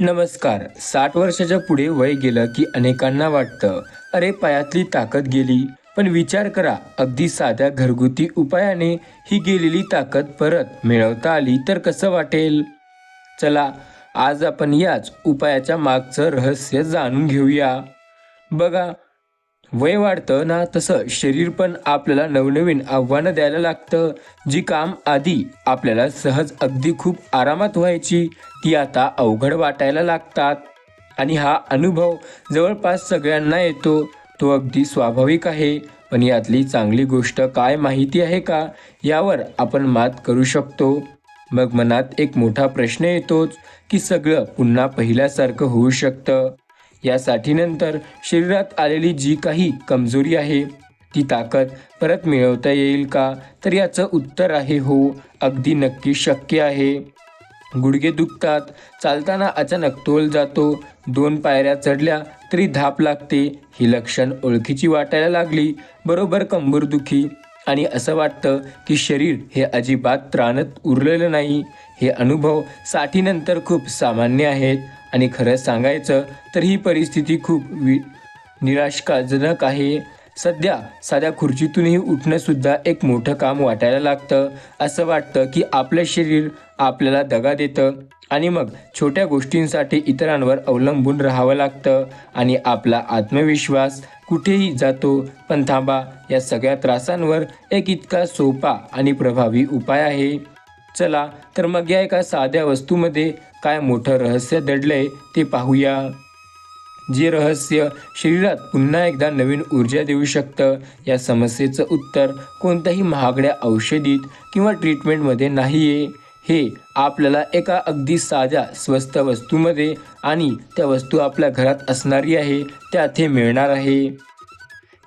नमस्कार. साठ वर्षाच्या पुढे वय गेलं की अनेकांना वाटतं अरे पायातली ताकद गेली. पण विचार करा अगदी साध्या घरगुती उपायाने ही गेलेली ताकद परत मिळवता आली तर कसं वाटेल? चला आज आपण याच उपायाच्या मागचं रहस्य जाणून घेऊया. बघा वय वाढतं ना तसं शरीर पण आपल्याला नवनवीन आव्हानं द्यायला लागतं. जी काम आधी आपल्याला सहज अगदी खूप आरामात व्हायची ती आता अवघड वाटायला लागतात. आणि हा अनुभव जवळपास सगळ्यांना येतो. तो अगदी स्वाभाविक आहे. पण यातली चांगली गोष्ट काय माहिती आहे का? यावर आपण मात करू शकतो. मग मनात एक मोठा प्रश्न येतोच की सगळं पुन्हा पहिल्यासारखं होऊ शकतं. यासाठी नंतर शरीरात आलेली जी काही कमजोरी आहे ती ताकद परत मिळवता येईल का? तर याचं उत्तर आहे हो अगदी नक्की शक्य आहे. गुडघे दुखतात चालताना अचानक तोल जातो दोन पायऱ्या चढल्या तरी धाप लागते ही लक्षण ओळखीची वाटायला लागली बरोबर कंबरदुखी आणि असं वाटतं की शरीर हे अजिबात त्राणत उरलेलं नाही. हे अनुभव साठीनंतर खूप सामान्य आहेत. आणि खरं सांगायचं तर ही परिस्थिती खूप वि निराशकाजनक आहे. सध्या साध्या खुर्चीतूनही उठणंसुद्धा एक मोठं काम वाटायला लागतं. असं वाटतं की आपलं शरीर आपल्याला दगा देतं आणि मग छोट्या गोष्टींसाठी इतरांवर अवलंबून राहावं लागतं आणि आपला आत्मविश्वास कुठेही जातो. पण थांबा या सगळ्या त्रासांवर एक इतका सोपा आणि प्रभावी उपाय आहे. चला तर मग या एका साध्या वस्तूमध्ये काय मोठं रहस्य दडलंय ते पाहूया. जे रहस्य शरीरात पुन्हा एकदा नवीन ऊर्जा देऊ शकतं या समस्येचं उत्तर कोणत्याही महागड्या औषधीत किंवा ट्रीटमेंटमध्ये नाही आहे हे आपल्याला एका अगदी साध्या स्वस्त वस्तूमध्ये आणि त्या वस्तू आपल्या घरात असणारी आहे त्यात हे मिळणार आहे.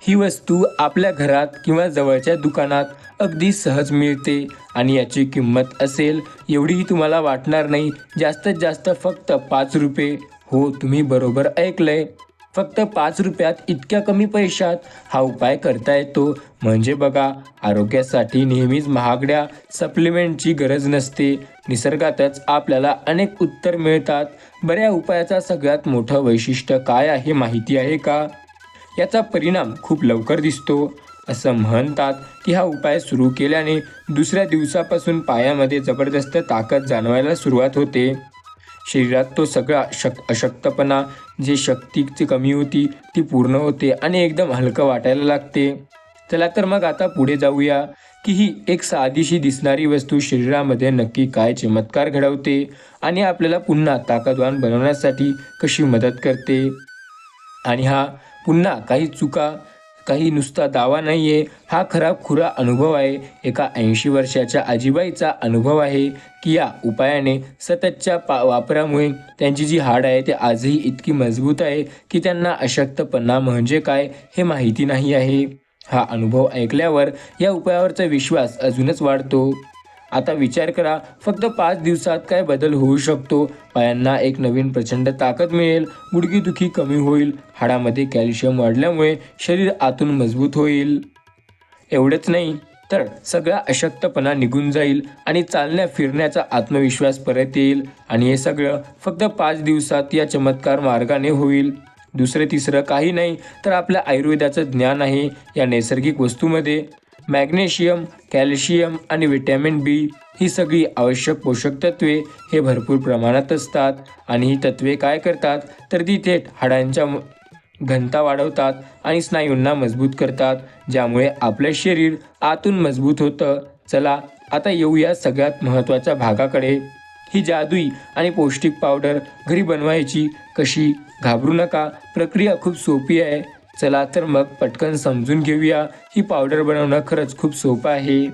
ही वस्तू आपल्या घरात किंवा जवळच्या दुकानात अगदी सहज मिळते आणि याची किंमत असेल एवढीही तुम्हाला वाटणार नाही. जास्तीत जास्त फक्त पाच रुपये. हो तुम्ही बरोबर ऐकलंय. फक्त पाच रुपयात इतक्या कमी पैशात हा उपाय करता येतो. म्हणजे बघा आरोग्यासाठी नेहमीच महागड्या सप्लिमेंटची गरज नसते. निसर्गातच आपल्याला अनेक उत्तर मिळतात. बऱ्या उपायाचा सगळ्यात मोठं वैशिष्ट्य काय आहे माहिती आहे का? याचा परिणाम खूप लवकर दिसतो. असं म्हणतात की हा उपाय सुरू केल्याने दुसऱ्या दिवसापासून पायामध्ये जबरदस्त ताकद जाणवायला सुरुवात होते. शरीरात तो सगळा शक अशक्तपणा जे शक्तीची कमी होती ती पूर्ण होते आणि एकदम हलकं वाटायला लागते. चला तर मग आता पुढे जाऊया की ही एक साधीशी दिसणारी वस्तू शरीरामध्ये नक्की काय चमत्कार घडवते आणि आपल्याला पुन्हा ताकदवान बनवण्यासाठी कशी मदत करते. आणि हा पुन्हा काही चुका काही नुसता दावा नाही आहे हा खरा खुरा अनुभव आहे. एका ऐंशी वर्षाच्या आजीबाईचा अनुभव आहे की या उपायाने सततच्या पा वापरामुळे त्यांची जी हाड आहे ते आजही इतकी मजबूत आहे की त्यांना अशक्तपणा म्हणजे काय हे माहिती नाही आहे. हा अनुभव ऐकल्यावर या उपायावरचा विश्वास अजूनच वाढतो. आता विचार करा फक्त पाच दिवसात काय बदल होऊ शकतो? पायांना एक नवीन प्रचंड ताकद मिळेल गुडघेदुखी कमी होईल हाडामध्ये कॅल्शियम वाढल्यामुळे शरीर आतून मजबूत होईल. एवढंच नाही तर सगळा अशक्तपणा निघून जाईल आणि चालण्या फिरण्याचा आत्मविश्वास परत येईल आणि हे सगळं फक्त पाच दिवसात या चमत्कार मार्गाने होईल. दुसरं तिसरं काही नाही तर आपल्या आयुर्वेदाचं ज्ञान आहे या नैसर्गिक वस्तूमध्ये. मॅग्नेशियम कॅल्शियम आणि व्हिटॅमिन बी ही सगळी आवश्यक पोषक तत्वे हे भरपूर प्रमाणात असतात. आणि ही तत्वे काय करतात? तर ती थेट हाडांच्या घनता वाढवतात आणि स्नायूंना मजबूत करतात ज्यामुळे आपलं शरीर आतून मजबूत होतं. चला आता येऊया सगळ्यात महत्त्वाच्या भागाकडे. ही जादुई आणि पौष्टिक पावडर घरी बनवायची कशी? घाबरू नका प्रक्रिया खूप सोपी आहे. चला तर मग पटकन समजून घेऊया ही पावडर बनवणं खरंच खूप सोपं आहे.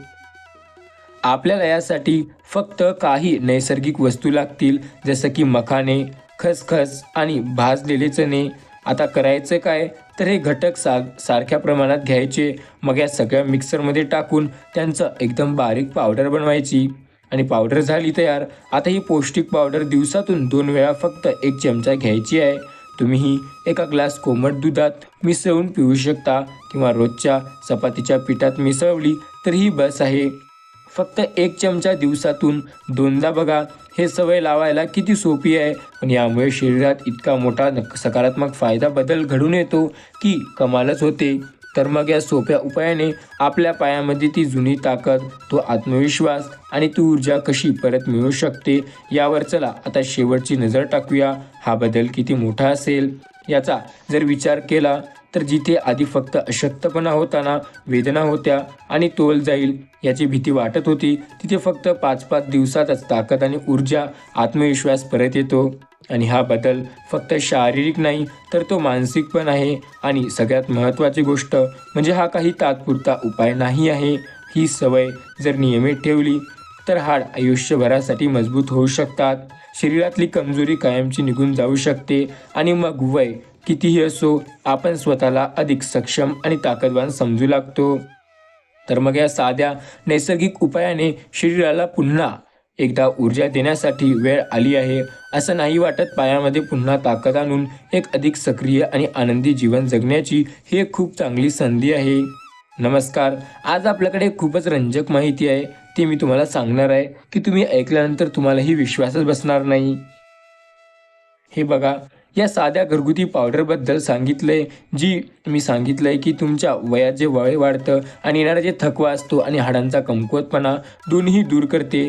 आपल्याला यासाठी फक्त काही नैसर्गिक वस्तू लागतील जसं की मखाने खसखस आणि भाजलेले चणे. आता करायचं काय? तर हे घटक सा सारख्या प्रमाणात घ्यायचे. मग या सगळ्या मिक्सरमध्ये टाकून त्यांचं एकदम बारीक पावडर बनवायची. आणि पावडर झाली तयार. आता ही पौष्टिक पावडर दिवसातून दोन वेळा फक्त एक चमचा घ्यायची आहे. तुम्हीही एका ग्लास कोमट दुधात मिसळून पिऊ शकता किंवा रोजच्या चपातीच्या पिठात मिसळली तर ही बस आहे. फक्त एक चमचा दिवसातून दोनदा बघा. हे सवय लावायला किती सोपी आहे. पण यामुळे शरीरात इतका मोठा सकारात्मक फायदा बदल घडून येतो की कमालच होते. तर मग या सोप्या उपायाने आपल्या पायामध्ये ती जुनी ताकद तो आत्मविश्वास आणि ती ऊर्जा कशी परत मिळू शकते यावर चला आता शेवटची नजर टाकूया. हा बदल किती मोठा असेल? याचा जर विचार केला तर जिथे आधी फक्त अशक्तपणा होताना वेदना होत्या आणि तोल जाईल याची भीती वाटत होती तिथे फक्त पाच पाच दिवसातच ताकद आणि ऊर्जा आत्मविश्वास परत येतो. आणि हा बदल फक्त शारीरिक नाही तर तो मानसिक पण आहे. आणि सगळ्यात महत्त्वाची गोष्ट म्हणजे हा काही तात्पुरता उपाय नाही आहे. ही सवय जर नियमित ठेवली तर हाड आयुष्यभरासाठी मजबूत होऊ शकतात. शरीरातली कमजोरी कायमची निघून जाऊ शकते. आणि मग वय कितीही असो आपण स्वतःला अधिक सक्षम आणि ताकदवान समजू लागतो. तर मग या साध्या नैसर्गिक उपायाने शरीराला पुन्हा एकदा ऊर्जा देण्यासाठी वेळ आली आहे असं नाही वाटत पायामध्ये पुन्हा ताकद आणून एक अधिक सक्रिय आणि आनंदी जीवन जगण्याची ही एक खूप चांगली संधी आहे. नमस्कार आज आपल्याकडे खूपच रंजक माहिती आहे. ती मी तुम्हाला सांगणार आहे की तुम्ही ऐकल्यानंतर तुम्हालाही विश्वासच बसणार नाही. हे बघा या साध्या घरगुती पावडरबद्दल सांगितलंय जी मी सांगितलंय की तुमच्या वयात जे वय वाढतं आणि येणारा जे थकवा असतो आणि हाडांचा कमकुवतपणा दोन्ही दूर करते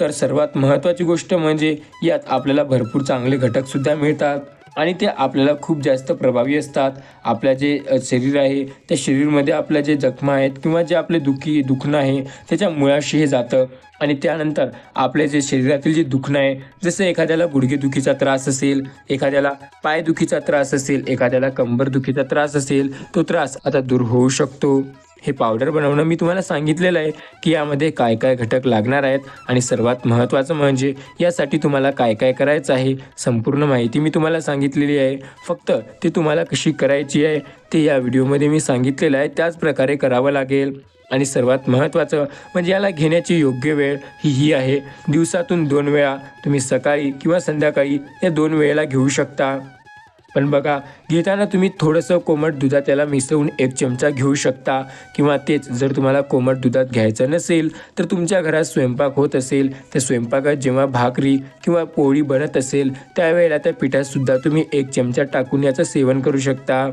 तर सर्वात महत्त्वाची गोष्ट म्हणजे यात आपल्याला भरपूर चांगले घटकसुद्धा मिळतात आणि ते आपल्याला खूप जास्त प्रभावी असतात. आपल्या जे शरीर आहे त्या शरीरमध्ये आपल्या जे जखमा आहेत किंवा जे आपले दुखी दुखणं आहे त्याच्या मुळाशी हे जातं. आणि त्यानंतर आपले जे शरीरातील जे दुखणं आहे जसं एखाद्याला गुडघेदुखीचा त्रास असेल एखाद्याला पायदुखीचा त्रास असेल एखाद्याला कंबरदुखीचा त्रास असेल तो त्रास आता दूर होऊ शकतो. हे पावडर बनवणं मी तुम्हाला सांगितलेलं आहे की यामध्ये काय काय घटक लागणार आहेत आणि सर्वात महत्त्वाचं म्हणजे यासाठी तुम्हाला काय काय करायचं आहे संपूर्ण माहिती मी तुम्हाला सांगितलेली आहे. फक्त ते तुम्हाला कशी करायची आहे ते या व्हिडिओमध्ये मी सांगितलेलं आहे. त्याच प्रकारे करावं लागेल. आणि सर्वात महत्त्वाचं म्हणजे याला घेण्याची योग्य वेळ ही ही आहे. दिवसातून दोन वेळा तुम्ही सकाळी किंवा संध्याकाळी या दोन वेळेला घेऊ शकता. पण बघा घेताना तुम्ही थोडंसं कोमट दुधात त्याला मिसळून एक चमचा घेऊ शकता किंवा तेच जर तुम्हाला कोमट दुधात घ्यायचं नसेल तर तुमच्या घरात स्वयंपाक होत असेल त्या स्वयंपाकात जेव्हा भाकरी किंवा पोळी बनत असेल त्यावेळेला त्या पिठातसुद्धा तुम्ही एक चमचा टाकून याचं सेवन करू शकता.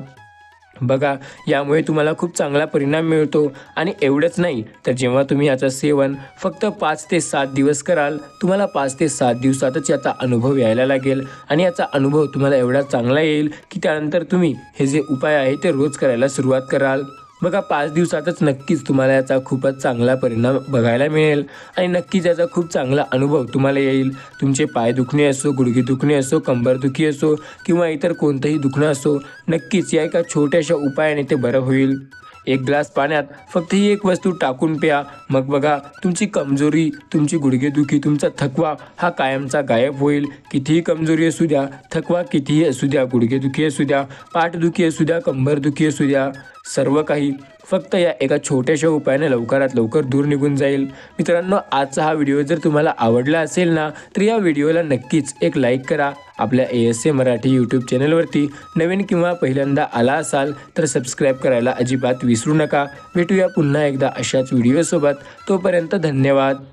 बघा यामुळे तुम्हाला खूप चांगला परिणाम मिळतो. आणि एवढंच नाही तर जेव्हा तुम्ही याचं सेवन फक्त पाच ते सात दिवस कराल तुम्हाला पाच ते सात दिवसातच याचा अनुभव यायला लागेल. आणि याचा अनुभव तुम्हाला एवढा चांगला येईल की त्यानंतर तुम्ही हे जे उपाय आहे ते रोज करायला सुरुवात कराल. बघा पाच दिवसातच नक्कीच तुम्हाला याचा खूपच चांगला परिणाम बघायला मिळेल आणि नक्कीच याचा खूप चांगला अनुभव तुम्हाला येईल. तुमचे पाय दुखणे असो गुडघे दुखणे असो कंबरदुखी असो किंवा इतर कोणतंही दुखणं असो नक्कीच या एका छोट्याशा उपायाने ते बरं होईल. एक ग्लास पाण्यात फक्त ही एक वस्तू टाकून प्या. मग बघा तुमची कमजोरी तुमची गुडघेदुखी तुमचा थकवा हा कायमचा गायब होईल. कितीही कमजोरी असू द्या थकवा कितीही असू द्या गुडघेदुखी असू द्या पाठदुखी असू द्या कंबरदुखी असू द्या सर्व काही फक्त या एका छोट्याशा उपायाने लवकरात लवकर दूर निघून जाईल. मित्रांनो आजचा हा व्हिडिओ जर तुम्हाला आवडला असेल ना तर या व्हिडिओला नक्कीच एक लाईक करा. आपल्या A S A Marathi YouTube चॅनलवरती नवीन किंवा पहिल्यांदा आला असाल तर सबस्क्राईब करायला अजिबात विसरू नका. भेटूया पुन्हा एकदा अशाच व्हिडिओसोबत. तोपर्यंत धन्यवाद.